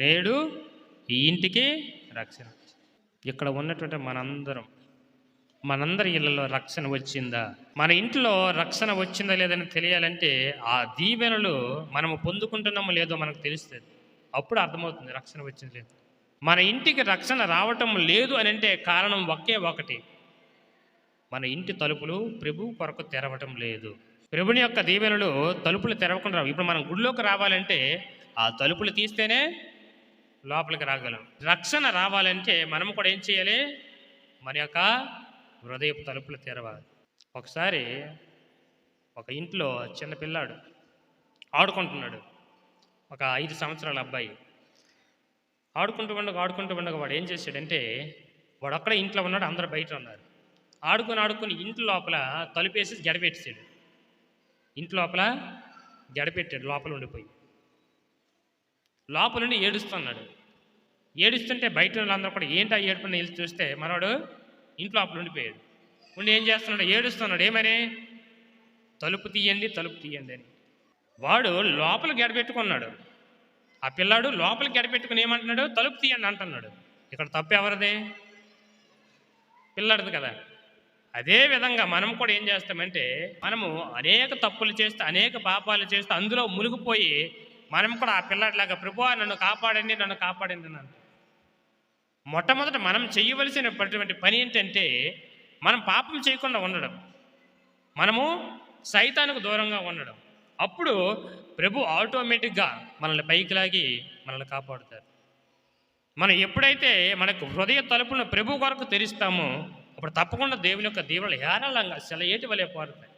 నేడు ఈ ఇంటికి రక్షణ ఇక్కడ ఉన్నటువంటి మనందరం మనందరి ఇళ్ళలో రక్షణ వచ్చిందా? మన ఇంట్లో రక్షణ వచ్చిందా లేదని తెలియాలంటే ఆ దీవెనలు మనము పొందుకుంటున్నామో లేదో మనకు తెలుస్తుంది. అప్పుడు అర్థమవుతుంది రక్షణ వచ్చింది లేదు. మన ఇంటికి రక్షణ రావటం లేదు అని అంటే కారణం ఒకే ఒకటి. మన ఇంటి తలుపులు ప్రభు కొరకు తెరవటం లేదు. ప్రభుని యొక్క దీవెనలు తలుపులు తెరవకుండా రావు. ఇప్పుడు మనం గుడిలోకి రావాలంటే ఆ తలుపులు తీస్తేనే లోపలికి రాగలం. రక్షణ రావాలంటే మనం కూడా ఏం చేయాలి? మన యొక్క హృదయపు తలుపులు తెరవాలి. ఒకసారి ఒక ఇంట్లో చిన్న పిల్లాడు ఆడుకుంటున్నాడు. ఒక ఐదు సంవత్సరాల అబ్బాయి. ఆడుకుంటూ ఉండగా ఆడుకుంటూ ఉండగా వాడు ఏం చేశాడంటే వాడు అక్కడే ఇంట్లో ఉన్నాడు అందరు బయట ఉన్నారు. ఆడుకొని ఆడుకొని ఇంటి లోపల తలుపేసి జడపెట్టేసాడు ఇంటి లోపల జడపెట్టాడు లోపల ఉండిపోయి. లోపల ఏడుస్తున్నాడు. ఏడుస్తుంటే బయట వాళ్ళందరూ కూడా ఏంటా ఏడుపుని వెళ్ళి చూస్తే మనవాడు ఇంట్లో లోపల ఉండిపోయాడు. ఉండి ఏం చేస్తున్నాడు? ఏడుస్తున్నాడు. ఏమని? తలుపు తీయండి తలుపు తీయండి అని. వాడు లోపల గడపెట్టుకున్నాడు. ఆ పిల్లాడు లోపల గడపెట్టుకుని ఏమంటున్నాడు? తలుపు తీయండి అంటున్నాడు. ఇక్కడ తప్పు ఎవరిది? పిల్లాడిది కదా. అదే విధంగా మనం కూడా ఏం చేస్తామంటే మనము అనేక తప్పులు చేస్తే అనేక పాపాలు చేస్తే అందులో మునిగిపోయి మనం కూడా ఆ పిల్లాడిలాగా ప్రభు నన్ను కాపాడండి నన్ను కాపాడండి నన్ను మొట్టమొదట మనం చేయవలసినటువంటి పని ఏంటంటే మనం పాపం చేయకుండా ఉండడం. మనము సైతానికి దూరంగా ఉండడం. అప్పుడు ప్రభు ఆటోమేటిక్గా మనల్ని పైకి లాగి మనల్ని కాపాడుతారు. మనం ఎప్పుడైతే మనకు హృదయ తలుపులను ప్రభు కొరకు తెరిస్తామో అప్పుడు తప్పకుండా దేవుని యొక్క దీవులు హేరాళంగా ఏటి వలే పారుతాయి.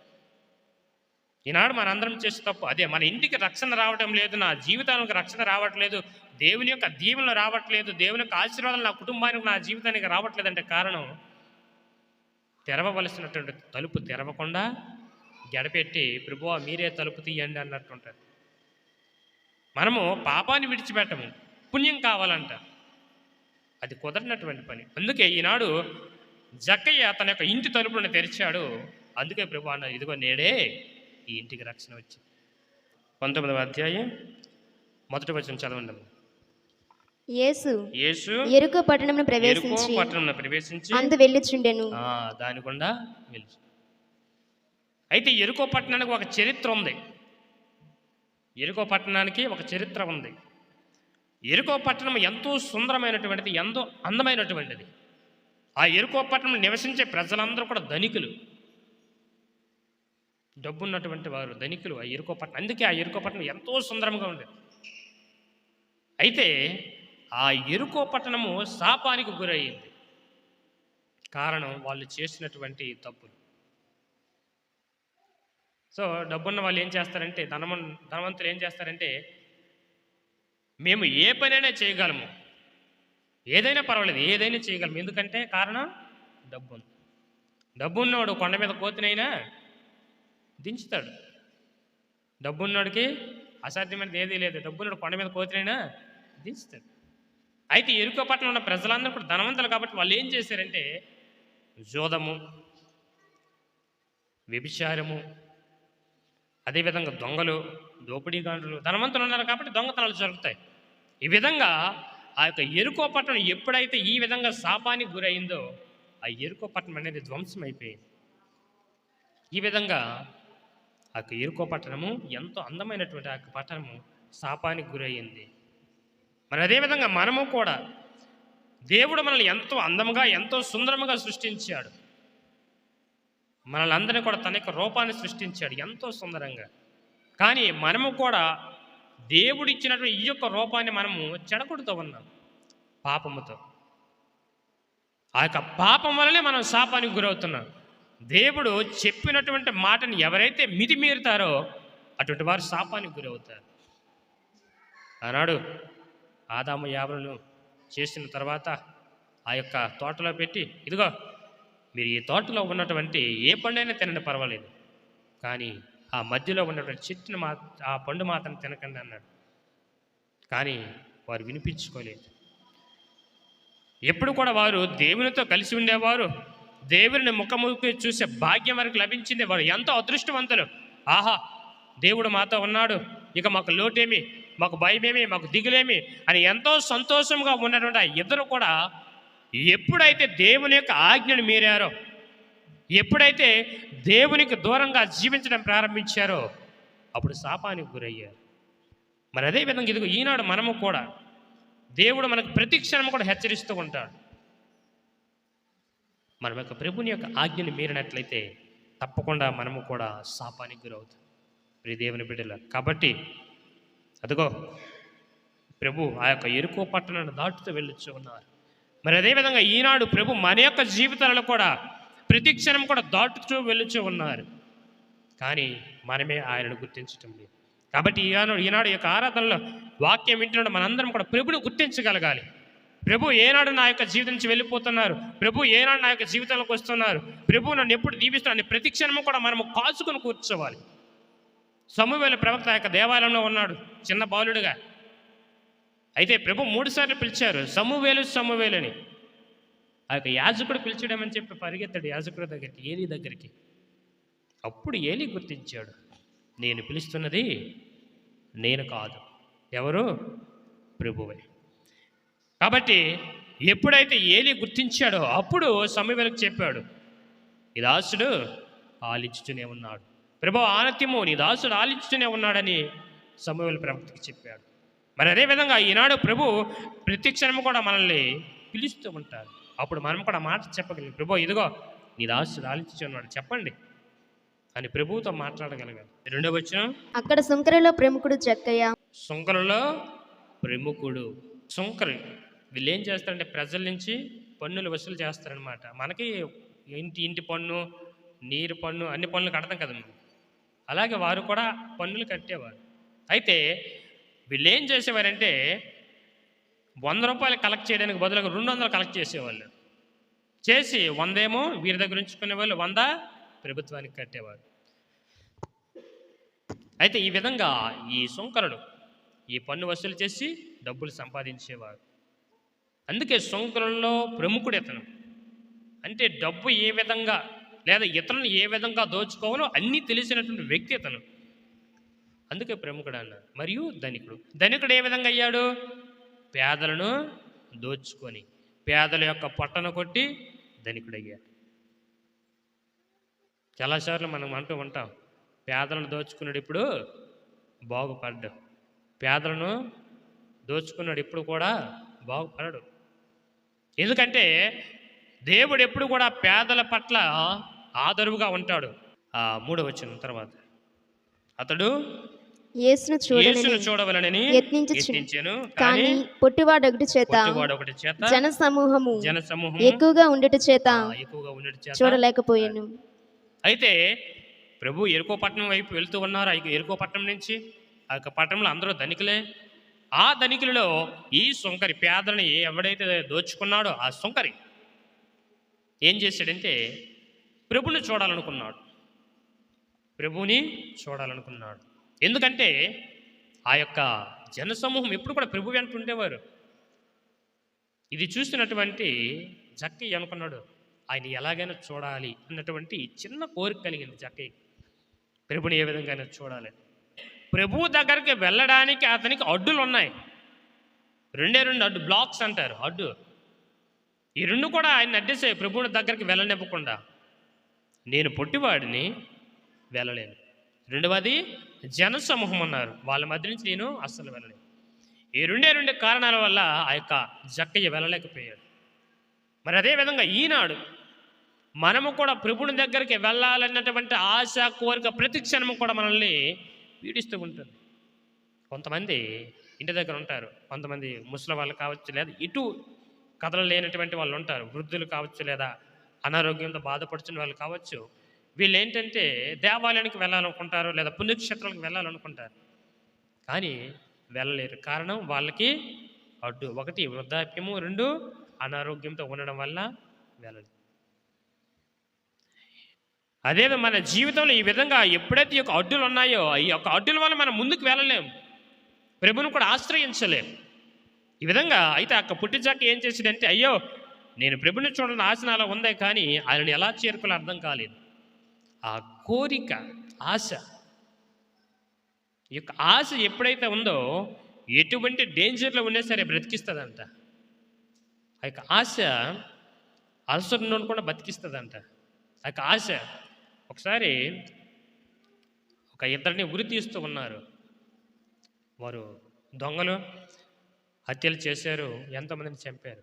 ఈనాడు మనందరం చేసే తప్పు అదే. మన ఇంటికి రక్షణ రావటం లేదు నా జీవితానికి రక్షణ రావట్లేదు దేవుని యొక్క దీవెనలు రావట్లేదు దేవుని యొక్క ఆశీర్వాదాలు నా కుటుంబానికి నా జీవితానికి రావట్లేదంటే కారణం తెరవవలసినటువంటి తలుపు తెరవకుండా గడపెట్టి ప్రభువా మీరే తలుపు తీయండి అన్నట్టుంటారు మనము పాపాన్ని విడిచిపెట్టము పుణ్యం కావాలంట. అది కుదరినటువంటి పని. అందుకే ఈనాడు జక్కయ్య తన యొక్క ఇంటి తలుపులను తెరిచాడు. అందుకే ప్రభు అన్నారు ఇదిగో నేడే ఈ ఇంటికి రక్షణ వచ్చింది పంతొమ్మిదవ అధ్యాయం మొదటి వచ్చిన చదవండి. యేసు యేసు ఎరుక పట్టణమును ప్రవేశించి పట్టణంలో ప్రవేశించి అందు వెళ్ళుచుండెను. ఆ, దాని గుండా అయితే ఎరుకో పట్టణానికి ఒక చరిత్ర ఉంది. ఎరుకో పట్టణానికి ఒక చరిత్ర ఉంది. ఎరుకో పట్టణం ఎంతో సుందరమైనటువంటిది ఎంతో అందమైనటువంటిది. ఆ ఎరుకో పట్టణం నివసించే ప్రజలందరూ కూడా ధనికులు. డబ్బున్నటువంటి వారు ధనికులు ఆ ఇరుకోపట్నం అందుకే ఆ ఇరుకోపట్నం పట్టణం ఎంతో సుందరంగా ఉండేది అయితే ఆ ఎరుకో పట్టణము శాపానికి గురయ్యింది కారణం వాళ్ళు చేసినటువంటి తప్పులు. సో డబ్బున్న వాళ్ళు ఏం చేస్తారంటే ధనమ ధనవంతులు ఏం చేస్తారంటే మేము ఏ పనైనా చేయగలము. ఏదైనా పర్వాలేదు ఏదైనా చేయగలము. ఎందుకంటే కారణం డబ్బు డబ్బున్నవాడు డబ్బు ఉన్నవాడు కొండ మీద కోతినైనా దించుతాడు. డబ్బున్నోడికి అసాధ్యమైనది ఏదీ లేదు. డబ్బున్నాడు కొండ మీద కోతినైనా దించుతాడు. అయితే ఎరుకో పట్టణం ఉన్న ప్రజలందరూ కూడా ధనవంతులు కాబట్టి వాళ్ళు ఏం చేశారంటే జోదము వ్యభిచారము అదేవిధంగా దొంగలు దోపిడీగాండ్రులు ధనవంతులు ఉన్నారు కాబట్టి దొంగతనాలు జరుగుతాయి. ఈ విధంగా ఆ యొక్క ఎరుకో పట్టణం ఎప్పుడైతే ఈ విధంగా శాపానికి గురైందో ఆ ఎరుకో పట్టణం అనేది ధ్వంసం అయిపోయింది ఈ విధంగా ఆ యొక్క ఎరుకో పట్టణము ఎంతో అందమైనటువంటి ఆ యొక్క పట్టణము శాపానికి గురయ్యింది మరి అదేవిధంగా మనము కూడా దేవుడు మనల్ని ఎంతో అందముగా ఎంతో సుందరముగా సృష్టించాడు. మనల్ని అందరినీ కూడా తన యొక్క రూపాన్ని సృష్టించాడు ఎంతో సుందరంగా. కానీ మనము కూడా దేవుడు ఇచ్చినటువంటి ఈ యొక్క రూపాన్ని మనము చెడగొడుతూ ఉన్నాం పాపముతో. ఆ యొక్క పాపం వల్లనే మనం శాపానికి గురవుతున్నాం. దేవుడు చెప్పినటువంటి మాటని ఎవరైతే మితిమీరుతారో అటువంటి వారు శాపానికి గురవుతారు. ఆనాడు ఆదాము యావలను చేసిన తర్వాత ఆ యొక్క తోటలో పెట్టి ఇదిగో మీరు ఈ తోటలో ఉన్నటువంటి ఏ పండైనా తినండి పర్వాలేదు. కానీ ఆ మధ్యలో ఉన్నటువంటి చెట్టును మా ఆ పండు మాత్రం తినకండి అన్నాడు. కానీ వారు వినిపించుకోలేదు. ఎప్పుడు కూడా వారు దేవునితో కలిసి ఉండేవారు. దేవుని ముఖముఖి చూసే భాగ్యం వరకు లభించింది. వారు ఎంతో అదృష్టవంతులు. ఆహా దేవుడు మాతో ఉన్నాడు. ఇక మాకు లోటేమి మాకు భయమేమి మాకు దిగులేమి అని ఎంతో సంతోషంగా ఉన్నటువంటి ఆ ఇద్దరు కూడా ఎప్పుడైతే దేవుని యొక్క ఆజ్ఞను మీరారో ఎప్పుడైతే దేవునికి దూరంగా జీవించడం ప్రారంభించారో అప్పుడు శాపానికి గురయ్యారు. మరి అదే విధంగా ఇదిగో ఈనాడు మనము కూడా దేవుడు మనకు ప్రతి క్షణం కూడా హెచ్చరిస్తూ ఉంటాడు. మనం యొక్క ప్రభుని యొక్క ఆజ్ఞని మీరినట్లయితే తప్పకుండా మనము కూడా శాపానికి గురవుతాం. ప్రియ దేవుని బిడ్డల కాబట్టి అదిగో ప్రభు ఆ యొక్క ఎరుకో పట్టణాన్ని దాటుతూ వెళ్ళొచ్చు ఉన్నారు. మరి అదేవిధంగా ఈనాడు ప్రభు మన యొక్క జీవితాలలో కూడా ప్రతిక్షణం కూడా దాటుతూ వెళ్ళొచ్చు ఉన్నారు. కానీ మనమే ఆయనను గుర్తించటం లేదు. కాబట్టి ఈనాడు ఈనాడు యొక్క ఆరాధనలో వాక్యం వింటున్నాడు మనందరం కూడా ప్రభుని గుర్తించగలగాలి. ప్రభు ఏనాడు నా యొక్క జీవితం నుంచి వెళ్ళిపోతున్నారు. ప్రభు ఏనాడు నా యొక్క జీవితంలోకి వస్తున్నారు. ప్రభు నన్ను ఎప్పుడు దీవిస్తున్నాను ప్రతి క్షణము కూడా మనము కాచుకొని కూర్చోవాలి. సమూహల ప్రవక్త ఆ యొక్క దేవాలయంలో ఉన్నాడు చిన్న బాలుడుగా. అయితే ప్రభు మూడుసార్లు పిలిచారు సమూవేలు సమూవేలని ఆ యొక్క యాజకుడు పిలిచడమని చెప్పి పరిగెత్తాడు యాజకుడి దగ్గరికి ఏలి దగ్గరికి. అప్పుడు ఏలి గుర్తించాడు నేను పిలుస్తున్నది నేను కాదు. ఎవరు? ప్రభువే. కాబట్టి ఎప్పుడైతే ఏలి గుర్తించాడో అప్పుడు సమయవేలకు చెప్పాడు ఈ దాసుడు ఆలించుతూనే ఉన్నాడు. ప్రభు ఆనత్యము నీ దాసుడు ఆలించుతూనే ఉన్నాడని సమయవేల ప్రవక్తకి చెప్పాడు. మరి అదేవిధంగా ఈనాడు ప్రభు ప్రతి క్షణము కూడా మనల్ని పిలుస్తూ ఉంటారు అప్పుడు మనం కూడా మాట చెప్పగలం ప్రభు ఇదిగో నీ దాసుడు ఆలించుతూ ఉన్నాడు. చెప్పండి అని ప్రభువుతో మాట్లాడగలగాలి రెండో వచ్చిన అక్కడ సుంకరలో ప్రముఖుడు జక్కయ్య. సుంకరలో ప్రముఖుడు. సుంకరి వీళ్ళు ఏం చేస్తారంటే ప్రజల నుంచి పన్నులు వసూలు చేస్తారనమాట మనకి ఇంటి ఇంటి పన్ను నీరు పన్ను అన్ని పన్నులు కడతాం కదా అలాగే వారు కూడా పన్నులు కట్టేవారు. అయితే వీళ్ళు ఏం చేసేవారంటే వంద రూపాయలు కలెక్ట్ చేయడానికి బదులుగా రెండు వందలు కలెక్ట్ చేసేవాళ్ళు. చేసి వందేమో వీరి దగ్గర ఉంచుకునే వాళ్ళు వంద ప్రభుత్వానికి కట్టేవారు. అయితే ఈ విధంగా ఈ సుంకరుడు ఈ పన్ను వసూలు చేసి డబ్బులు సంపాదించేవారు. అందుకే సుంకరుల్లో ప్రముఖుడు ఇతను. అంటే డబ్బు ఏ విధంగా లేదా ఇతరులను ఏ విధంగా దోచుకోవాలో అన్నీ తెలిసినటువంటి వ్యక్తి ఇతను. అందుకే ప్రముఖుడు అన్నారు మరియు ధనికుడు. ధనికుడు ఏ విధంగా అయ్యాడు? పేదలను దోచుకొని పేదల యొక్క పొట్టను కొట్టి ధనికుడయ్యాడు చాలాసార్లు మనం అంటూ ఉంటాం పేదలను దోచుకున్నాడు ఇప్పుడు బాగుపడ్డాడు. పేదలను దోచుకున్నాడు ఇప్పుడు కూడా బాగుపడడు ఎందుకంటే దేవుడు ఎప్పుడు కూడా పేదల పట్ల ఆదరువుగా ఉంటాడు. ఆ మూడో వచ్చిన తర్వాత. అతడు యేసును చూడవలనని యత్నించుచు- యత్నించాను. కానీ కానీ పొట్టివాడొకటి చేత పొట్టివాడు ఒకటి చేత జన సమూహము జన సమూహం ఎక్కువగా ఉండట చేత ఎక్కువగా ఉండటి చేత చూడలేకపోయాను. అయితే ప్రభు ఎరుకో పట్టణం వైపు వెళ్తూ ఉన్నారు. ఎరుకో పట్టణం నుంచి ఆ యొక్క పట్టణంలో అందరూ ధనికులే. ఆ ధనికులలో ఈ సుంకరి పేదలను ఎవడైతే దోచుకున్నాడో ఆ సుంకరి ఏం చేశాడంటే ప్రభుని చూడాలనుకున్నాడు. ప్రభుని చూడాలనుకున్నాడు. ఎందుకంటే ఆ యొక్క జనసమూహం ఎప్పుడు కూడా ప్రభు వెంట ఉండేవారు. ఇది చూసినటువంటి జక్కి అనుకున్నాడు ఆయన ఎలాగైనా చూడాలి అన్నటువంటి చిన్న కోరిక కలిగింది జక్కయ్య ప్రభుని ఏ విధంగా చూడాలి ప్రభు దగ్గరికి వెళ్ళడానికి అతనికి అడ్డులు ఉన్నాయి రెండే రెండు అడ్డు బ్లాక్స్ అంటారు అడ్డు. ఈ రెండు కూడా ఆయన అడ్డేసాయి ప్రభువుని దగ్గరికి వెళ్ళనివ్వకుండా. నేను పొట్టివాడిని వెళ్ళలేను. రెండవది జనసమూహం అన్నారు. వాళ్ళ మధ్య నుంచి నేను అస్సలు వెళ్ళలేను. ఈ రెండే రెండు కారణాల వల్ల ఆ యొక్క జక్కయ్య వెళ్ళలేకపోయాడు. మరి అదేవిధంగా ఈనాడు మనము కూడా ప్రభుని దగ్గరికి వెళ్ళాలన్నటువంటి ఆశ కోరిక ప్రతి క్షణము కూడా మనల్ని పీడిస్తూ ఉంటుంది. కొంతమంది ఇంటి దగ్గర ఉంటారు. కొంతమంది ముసలి వాళ్ళు కావచ్చు లేదా ఇటు కథలు లేనటువంటి వాళ్ళు ఉంటారు. వృద్ధులు కావచ్చు లేదా అనారోగ్యంతో బాధపడుతున్న వాళ్ళు కావచ్చు. వీళ్ళు ఏంటంటే దేవాలయానికి వెళ్ళాలనుకుంటారు లేదా పుణ్యక్షేత్రాలకు వెళ్ళాలనుకుంటారు. కానీ వెళ్ళలేరు. కారణం వాళ్ళకి అడ్డు. ఒకటి వృద్ధాప్యము రెండు అనారోగ్యంతో ఉండడం వల్ల వెళ్ళలేదు అదే మన జీవితంలో ఈ విధంగా ఎప్పుడైతే ఈ యొక్క అడ్డులు ఉన్నాయో ఈ యొక్క అడ్డుల వల్ల మనం ముందుకు వెళ్ళలేం. ప్రభుని కూడా ఆశ్రయించలేం. ఈ విధంగా అయితే అక్క పుట్టిజాక ఏం చేసిందంటే అయ్యో నేను ప్రభుని చూడని ఆశ నాలో ఉందే కానీ ఆయనను ఎలా చేరుకోవాలో అర్థం కాలేదు. ఆ కోరిక ఆశ ఈ యొక్క ఆశ ఎప్పుడైతే ఉందో ఎటువంటి డేంజర్లో ఉన్నా సరే బ్రతికిస్తుందంట. ఆ యొక్క ఆశ అలసటను కూడా బతికిస్తుందంట ఆ యొక్క ఆశ ఒకసారి ఒక ఇద్దరిని ఉరి తీస్తూ ఉన్నారు. వారు దొంగలు హత్యలు చేశారు ఎంతోమందిని చంపారు.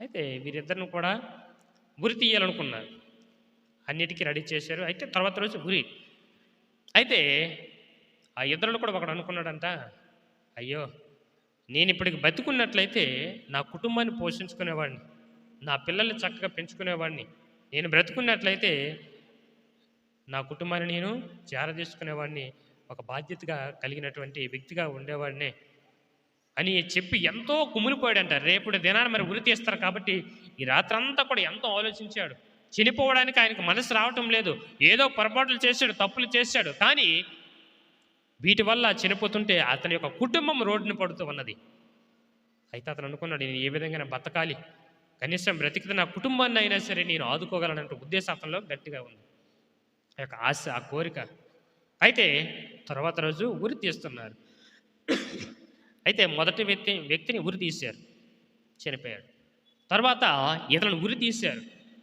అయితే వీరిద్దరిని కూడా ఉరి తీయాలనుకున్నారు. అన్నిటికీ రెడీ చేశారు. అయితే తర్వాత రోజు ఉరి. అయితే ఆ ఇద్దరు కూడా ఒకడు అనుకున్నాడంట అయ్యో నేను ఇప్పటికి బతుకున్నట్లయితే నా కుటుంబాన్ని పోషించుకునేవాడిని నా పిల్లల్ని చక్కగా పెంచుకునేవాడిని నేను బ్రతుకున్నట్లయితే నా కుటుంబాన్ని నేను చేరదీసుకునేవాడిని ఒక బాధ్యతగా కలిగినటువంటి వ్యక్తిగా ఉండేవాడినే అని చెప్పి ఎంతో కుమిలిపోయాడంట రేపటి దినాన్ని మరి ఉరి తీస్తారు కాబట్టి ఈ రాత్రంతా కూడా ఎంతో ఆలోచించాడు. చనిపోవడానికి ఆయనకు మనసు రావటం లేదు. ఏదో పొరపాట్లు చేశాడు తప్పులు చేశాడు. కానీ వీటి వల్ల చనిపోతుంటే అతని యొక్క కుటుంబం రోడ్డున పడుతూ ఉన్నది. అయితే అతను అనుకున్నాడు నేను ఏ విధంగా బతకాలి. కనీసం బ్రతికితే నా కుటుంబాన్ని అయినా సరే నేను ఆదుకోగలనంటే ఉద్దేశం అతనిలో గట్టిగా ఉంది. ఆ యొక్క ఆశ ఆ కోరిక. అయితే తర్వాత రోజు ఉరి తీస్తున్నారు. అయితే మొదటి వ్యక్తి వ్యక్తిని ఉరి తీశారు. చనిపోయాడు. తర్వాత ఇతను ఉరి తీశారు.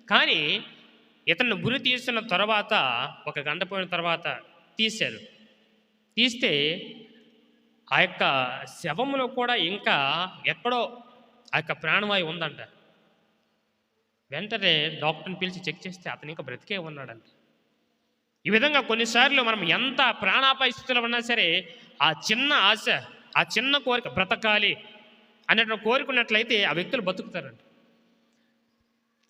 కానీ ఇతను ఉరి తీసిన తర్వాత ఒక గంట పోయిన తర్వాత తీశారు. తీస్తే ఆ యొక్క శవములో కూడా ఇంకా ఎక్కడో ఆ యొక్క ప్రాణవాయు ఉందంట. వెంటనే డాక్టర్ని పిలిచి చెక్ చేస్తే అతను ఇంకా బ్రతికే ఉన్నాడంట. ఈ విధంగా కొన్నిసార్లు మనం ఎంత ప్రాణాపాయ స్థితిలో ఉన్నా సరే ఆ చిన్న ఆశ ఆ చిన్న కోరిక బ్రతకాలి అనేటువంటి కోరుకున్నట్లయితే ఆ వ్యక్తులు బతుకుతారంట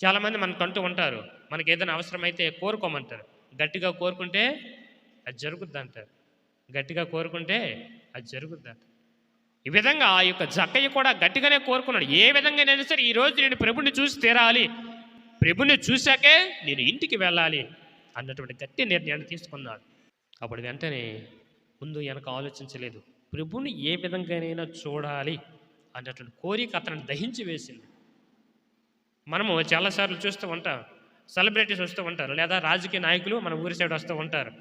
చాలామంది మనకు అంటూ ఉంటారు మనకి ఏదైనా అవసరమైతే కోరుకోమంటారు. గట్టిగా కోరుకుంటే అది జరుగుద్ది అంటారు గట్టిగా కోరుకుంటే అది జరుగుద్ది ఈ విధంగా ఆ యొక్క జక్కయ్య కూడా గట్టిగానే కోరుకున్నాడు. ఏ విధంగా నేను సరే ఈ రోజు నేను ప్రభుని చూసి తీరాలి. ప్రభుని చూశాకే నేను ఇంటికి వెళ్ళాలి. అన్నటువంటి గట్టి నిర్ణయాన్ని తీసుకున్నాడు. అప్పుడు వెంటనే ముందు వెనక ఆలోచించలేదు. ప్రభుని ఏ విధంగానైనా చూడాలి అన్నటువంటి కోరిక అతను దహించి వేసింది. మనము చాలాసార్లు చూస్తూ ఉంటాం. సెలబ్రిటీస్ వస్తూ ఉంటారు. లేదా రాజకీయ నాయకులు మన ఊరి సైడ్ వస్తూ ఉంటారు.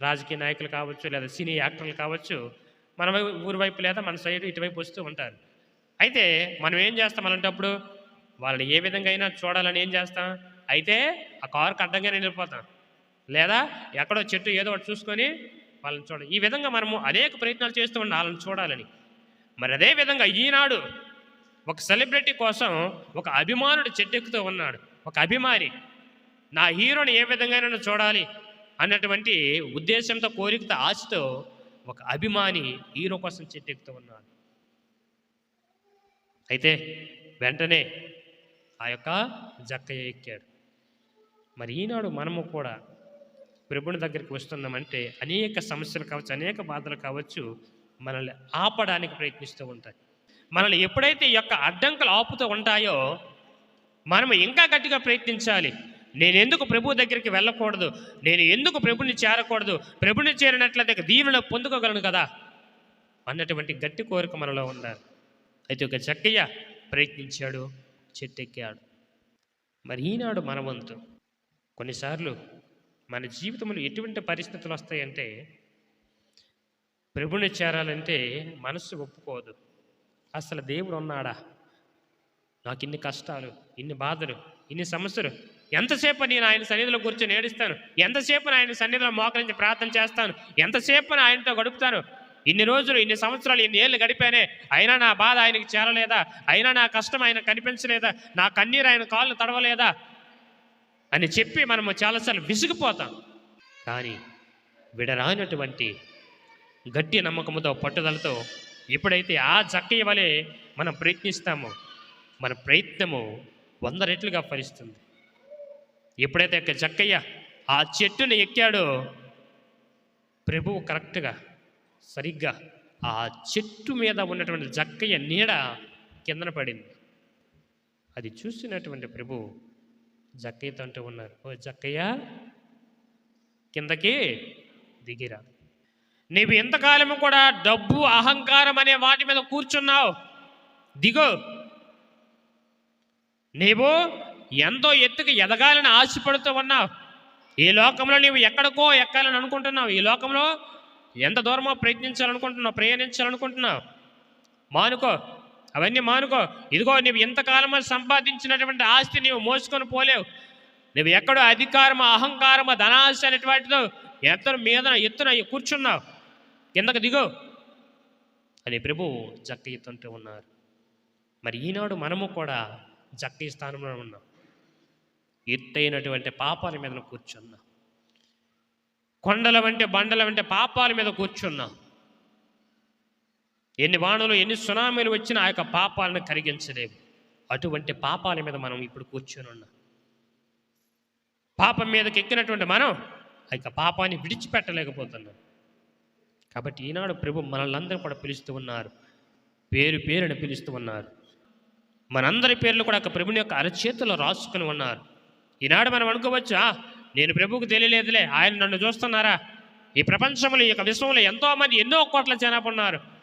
రాజకీయ నాయకులు కావచ్చు లేదా సినీ యాక్టర్లు కావచ్చు మన ఊరి వైపు లేదా మన సైడ్ ఇటువైపు వస్తూ ఉంటారు. అయితే మనం ఏం చేస్తాం అలాంటప్పుడు? వాళ్ళని ఏ విధంగా అయినా చూడాలని ఏం చేస్తాం? అయితే ఆ కారుకి అడ్డంగానే వెళ్ళిపోతాం లేదా ఎక్కడో చెట్టు ఏదో ఒకటి చూసుకొని వాళ్ళని చూడాలి. ఈ విధంగా మనము అనేక ప్రయత్నాలు చేస్తూ ఉన్నాం వాళ్ళని చూడాలని. మరి అదే విధంగా ఈనాడు ఒక సెలబ్రిటీ కోసం ఒక అభిమానుడు చెట్టెక్కుతూ ఉన్నాడు. ఒక అభిమాని. నా హీరోని ఏ విధంగానైనా చూడాలి అన్నటువంటి ఉద్దేశంతో కోరికతో ఆశతో ఒక అభిమాని హీరో కోసం చెట్టెక్కుతూ ఉన్నాడు. అయితే వెంటనే ఆ యొక్క జక్కయ్య ఎక్కాడు. మరి ఈనాడు మనము కూడా ప్రభుని దగ్గరికి వస్తున్నామంటే అనేక సమస్యలు కావచ్చు అనేక బాధలు కావచ్చు మనల్ని ఆపడానికి ప్రయత్నిస్తూ ఉంటాయి. మనల్ని ఎప్పుడైతే ఈ యొక్క అడ్డంకులు ఆపుతూ ఉంటాయో మనం ఇంకా గట్టిగా ప్రయత్నించాలి. నేను ఎందుకు ప్రభు దగ్గరికి వెళ్ళకూడదు? నేను ఎందుకు ప్రభుని చేరకూడదు? ప్రభుని చేరినట్లయితే దీవెన పొందుకోగలను కదా? అన్నటువంటి గట్టి కోరిక మనలో ఉండాలి. అయితే ఒక చక్కయ్య ప్రయత్నించాడు చెట్టెక్కాడు. మరి ఈనాడు మన వంతు కొన్నిసార్లు మన జీవితంలో ఎటువంటి పరిస్థితులు వస్తాయంటే ప్రభుని చేరాలంటే మనస్సు ఒప్పుకోదు. అసలు దేవుడు ఉన్నాడా? నాకు ఇన్ని కష్టాలు ఇన్ని బాధలు ఇన్ని సమస్యలు. ఎంతసేపు నేను ఆయన సన్నిధిలో కూర్చొని ఏడుస్తాను? ఎంతసేపు ఆయన సన్నిధిలో మోకరించి ప్రార్థన చేస్తాను? ఎంతసేపు ఆయనతో గడుపుతాను? ఇన్ని రోజులు ఇన్ని సంవత్సరాలు ఇన్ని ఏళ్ళు గడిపానే అయినా నా బాధ ఆయనకి చేరలేదా? అయినా నా కష్టం ఆయన కనిపించలేదా? నా కన్నీరు ఆయన కాళ్ళు తడవలేదా? అని చెప్పి మనము చాలాసార్లు విసిగిపోతాం. కానీ విడరానటువంటి గట్టి నమ్మకంతో పట్టుదలతో ఎప్పుడైతే ఆ చక్కయ్య వలె మనం ప్రయత్నిస్తామో మన ప్రయత్నము వంద రెట్లుగా ఫలిస్తుంది. ఎప్పుడైతే యొక్క జక్కయ్య ఆ చెట్టుని ఎక్కాడో ప్రభువు కరెక్ట్గా సరిగ్గా ఆ చెట్టు మీద ఉన్నటువంటి జక్కయ్య నీడ కిందన పడింది. అది చూసినటువంటి ప్రభు జక్కయ్యతో అంటూ ఉన్నారు. ఓ జక్కయ్య కిందకి దిగిరా. నీవు ఎంతకాలము కూడా డబ్బు అహంకారం అనే వాటి మీద కూర్చున్నావు. దిగో. నీవు ఎంతో ఎత్తుకు ఎదగాలని ఆశపడుతూ ఉన్నావు. ఈ లోకంలో నీవు ఎక్కడికో ఎక్కాలని అనుకుంటున్నావు. ఈ లోకంలో ఎంత దూరమో ప్రయత్నించాలనుకుంటున్నావు ప్రయాణించాలనుకుంటున్నావు. మానుకో అవన్నీ మానుకో. ఇదిగో నువ్వు ఎంతకాలమో సంపాదించినటువంటి ఆస్తి నీవు మోసుకొని పోలేవు. నువ్వు ఎక్కడో అధికారమా అహంకారమా ధనాశ అనేటువంటిదో ఎత్తన మీద ఎత్తున కూర్చున్నావు. కిందకు దిగో. అని ప్రభు జక్కయిస్తుంటూ ఉన్నారు. మరి ఈనాడు మనము కూడా జక్కయి స్థానంలో ఉన్నాం. ఎత్తైనటువంటి పాపాల మీద కూర్చున్నాం. కొండల వంటి బండల వంటి పాపాల మీద కూర్చున్నాం. ఎన్ని వానలు ఎన్ని సునామీలు వచ్చినా ఆ యొక్క పాపాలను కరిగించలేవు అటువంటి పాపాల మీద మనం ఇప్పుడు కూర్చొని ఉన్నాం. పాపం మీదకి ఎక్కినటువంటి మనం ఆ యొక్క పాపాన్ని విడిచిపెట్టలేకపోతున్నాం. కాబట్టి ఈనాడు ప్రభు మనల్ని అందరూ కూడా పిలుస్తూ ఉన్నారు. పేరు పేరుని పిలుస్తూ ఉన్నారు. మనందరి పేర్లు కూడా ఒక ప్రభుని యొక్క అరచేతిలో రాసుకుని ఉన్నారు. ఈనాడు మనం అనుకోవచ్చు? నేను ప్రభువుకు తెలియలేదులే. ఆయన నన్ను చూస్తున్నారా? ఈ ప్రపంచంలో ఈ యొక్క విశ్వంలో ఎంతోమంది ఎన్నో కోట్ల జనాభా ఉన్నారు.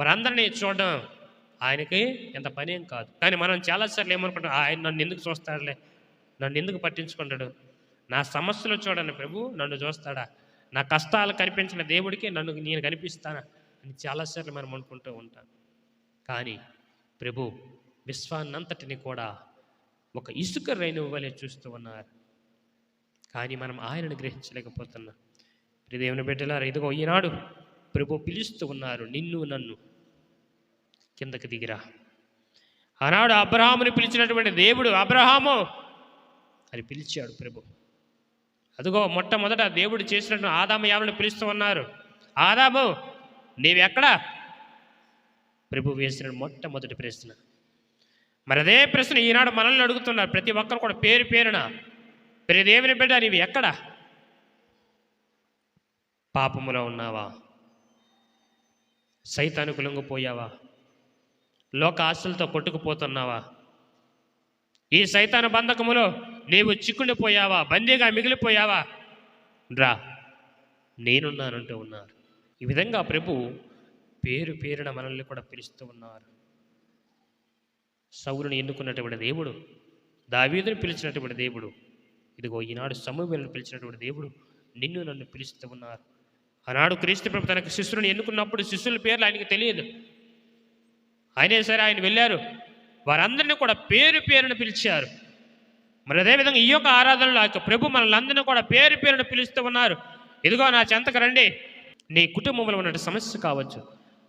వారందరినీ చూడడం ఆయనకి ఎంత పని ఏం కాదు. కానీ మనం చాలాసార్లు ఏమనుకుంటాం ఆయన నన్ను ఎందుకు చూస్తాడులే? నన్ను ఎందుకు పట్టించుకుంటాడు? నా సమస్యలు చూడండి ప్రభు నన్ను చూస్తాడా? నా కష్టాలు కనిపించిన దేవుడికి నన్ను నేను కనిపిస్తానా? అని చాలాసార్లు మనం అనుకుంటూ ఉంటాం. కానీ ప్రభు విశ్వాన్నంతటిని కూడా ఒక ఇసుక రైను వలె చూస్తూ ఉన్నారు. కానీ మనం ఆయనను గ్రహించలేకపోతున్నాం. ప్రియ దేవుని ఇదిగో ఈనాడు ప్రభు పిలుస్తూ ఉన్నారు నిన్ను నన్ను కిందకి దిగిరా. ఆనాడు అబ్రహాముని పిలిచినటువంటి దేవుడు అబ్రహాము అని పిలిచాడు ప్రభు. అదిగో మొట్టమొదట దేవుడు చేసినట్టు ఆదాము యావలను పిలుస్తూ ఉన్నారు. ఆదాము నీవెక్కడా? ప్రభు వేసిన మొట్టమొదటి ప్రశ్న. మరి అదే ప్రశ్న ఈనాడు మనల్ని అడుగుతున్నారు. ప్రతి ఒక్కరు కూడా పేరు పేరున. ప్రతి దేవుని బిడ్డ నీవు ఎక్కడా పాపములో ఉన్నావా? సైతానికి లొంగిపోయావా లోక ఆశలతో కొట్టుకుపోతున్నావా? ఈ సైతాన బంధకములో నీవు చిక్కుడిపోయావా? బందీగా మిగిలిపోయావా? రా నేనున్నానంటూ ఉన్నారు. ఈ విధంగా ప్రభు పేరు పేరున మనల్ని కూడా పిలుస్తూ ఉన్నారు. సౌరుని ఎన్నుకున్నటువంటి దేవుడు దావీదుని పిలిచినటువంటి దేవుడు ఇదిగో ఈనాడు సమూహలను పిలిచినటువంటి దేవుడు నిన్ను నన్ను పిలుస్తూ ఉన్నారు. ఆనాడు క్రీస్తు ప్రభు తనకు శిష్యుని ఎన్నుకున్నప్పుడు శిష్యుల పేర్లు ఆయనకి తెలియదు. అయినా సరే ఆయన వెళ్ళారు. వారందరినీ కూడా పేరు పేరును పిలిచారు. మరి అదేవిధంగా ఈ యొక్క ఆరాధనలో ఆ యొక్క ప్రభు మనల్ని కూడా పేరు పేరును పిలుస్తూ ఉన్నారు. ఇదిగో నా చెంతకు రండి. నీ కుటుంబంలో ఉన్న సమస్య కావచ్చు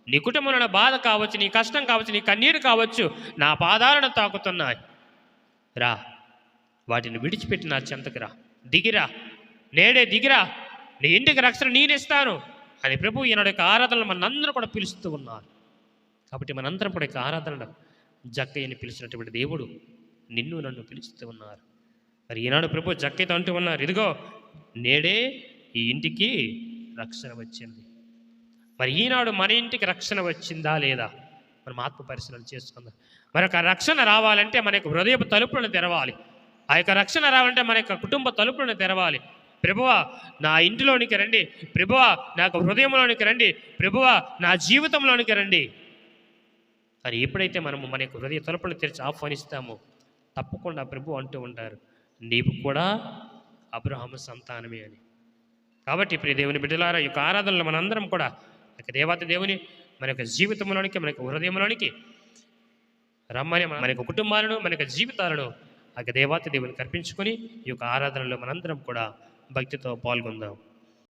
నీ కుటుంబంలో ఉన్న బాధ కావచ్చు నీ కష్టం కావచ్చు నీ కన్నీరు కావచ్చు నా పాదాలను తాకుతున్నాయి. రా వాటిని విడిచిపెట్టి నా చెంతకు రా. దిగిరా నేడే దిగిరా నీ ఇంటికి రక్షణ నేనిస్తాను అని ప్రభు ఈనాడు యొక్క ఆరాధనలు మనందరూ కూడా పిలుస్తూ ఉన్నారు. కాబట్టి మనందరం కూడా యొక్క ఆరాధన జక్కయ్యని పిలిచినటువంటి దేవుడు నిన్ను నన్ను పిలుస్తూ ఉన్నారు. మరి ఈనాడు ప్రభు జక్కయ్యతో అంటూ ఉన్నారు ఇదిగో నేడే ఈ ఇంటికి రక్షణ వచ్చింది. మరి ఈనాడు మన ఇంటికి రక్షణ వచ్చిందా లేదా? మనం ఆత్మ పరిశీలన చేసుకుందాం. మరి ఒక రక్షణ రావాలంటే మన యొక్క హృదయపు తలుపులను తెరవాలి. ఆ యొక్క రక్షణ రావాలంటే మన యొక్క కుటుంబ తలుపులను తెరవాలి. ప్రభువా నా ఇంటిలోనికి రండి. ప్రభువా నాకు హృదయంలోనికి రండి. ప్రభువా నా జీవితంలోనికి రండి. కానీ ఎప్పుడైతే మనము మన యొక్క హృదయ తలుపులు తెరిచి ఆహ్వానిస్తామో తప్పకుండా ప్రభు అంటూ ఉంటారు నీవు కూడా అబ్రహాము సంతానమే అని. కాబట్టి ఇప్పుడు దేవుని బిడ్డలారా యొక్క ఆరాధనలు మనందరం కూడా ఆ యొక్క దేవత దేవుని మన యొక్క జీవితంలోనికి మన యొక్క హృదయంలోనికి రమ్మని మన యొక్క కుటుంబాలను మన యొక్క జీవితాలను ఆ దేవత దేవుని కల్పించుకొని ఈ యొక్క ఆరాధనలో మనందరం కూడా భక్తితో పాల్గొందాం.